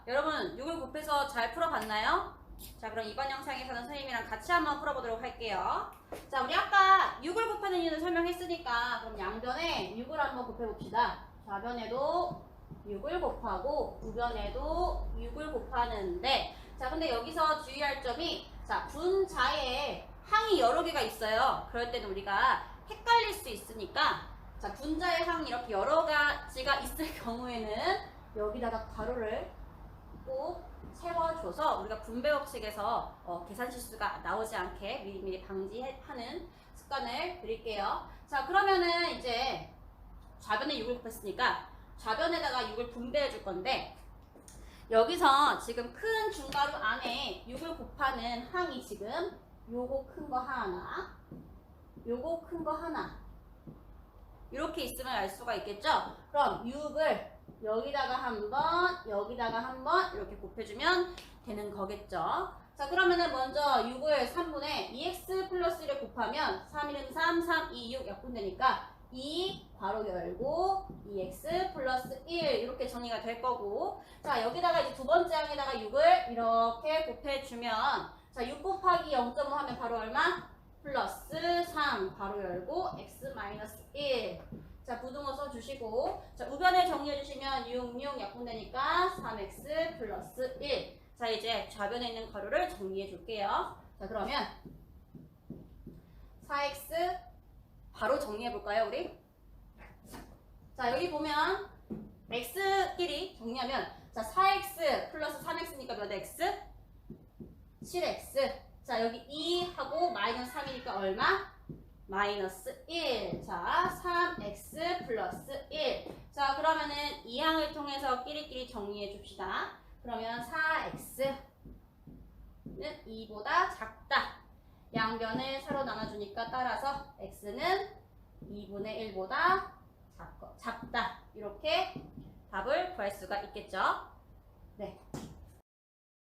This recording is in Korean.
자, 여러분 6을 곱해서 잘 풀어봤나요? 자, 그럼 이번 영상에서는 선생님이랑 같이 한번 풀어보도록 할게요. 자, 우리 아까 6을 곱하는 이유는 설명했으니까 그럼 양변에 6을 한번 곱해봅시다. 좌변에도 6을 곱하고 우변에도 6을 곱하는데 자, 근데 여기서 주의할 점이 자, 분자에 항이 여러 개가 있어요. 그럴 때는 우리가 헷갈릴 수 있으니까 자, 분자의 항 이렇게 여러 가지가 있을 경우에는 여기다가 가로를 꼭 세워줘서 우리가 분배 법칙에서 어, 계산 실수가 나오지 않게 미리미리 방지하는 습관을 드릴게요. 자, 그러면은 이제 좌변에 6을 곱했으니까 좌변에다가 6을 분배해 줄 건데 여기서 지금 큰 중괄호 안에 6을 곱하는 항이 지금 요거 큰 거 하나 요거 큰 거 하나 이렇게 있으면 알 수가 있겠죠? 그럼 6을 여기다가 한 번, 여기다가 한 번 이렇게 곱해주면 되는 거겠죠? 자 그러면은 먼저 6을 3분의 2x 플러스 1을 곱하면 3, 1은 3, 3, 2, 6 약분되니까 2 괄호 열고 2x 플러스 1 이렇게 정리가 될 거고 자 여기다가 이제 두 번째 항에다가 6을 이렇게 곱해주면 자 6 곱하기 0.5 하면 바로 얼마? 플러스 3 괄호 열고 x 마이너스 1 자, 부등호 써 주시고, 자, 우변을 정리해 주시면 6, 6 약분되니까 3x 플러스 1. 자, 이제 좌변에 있는 가로를 정리해 줄게요. 자, 그러면 4x 바로 정리해 볼까요, 우리? 자, 여기 보면 x끼리 정리하면 자, 4x 플러스 3x니까 몇 x? 7x. 자, 여기 2하고 마이너스 3이니까 얼마? 마이너스 1. 자, 3x 플러스 1. 자, 항을 통해서 끼리끼리 정리해 줍시다. 그러면 4x는 2보다 작다. 양변을 서로 나눠주니까 따라서 x는 2분의 1보다 작다. 이렇게 답을 구할 수가 있겠죠.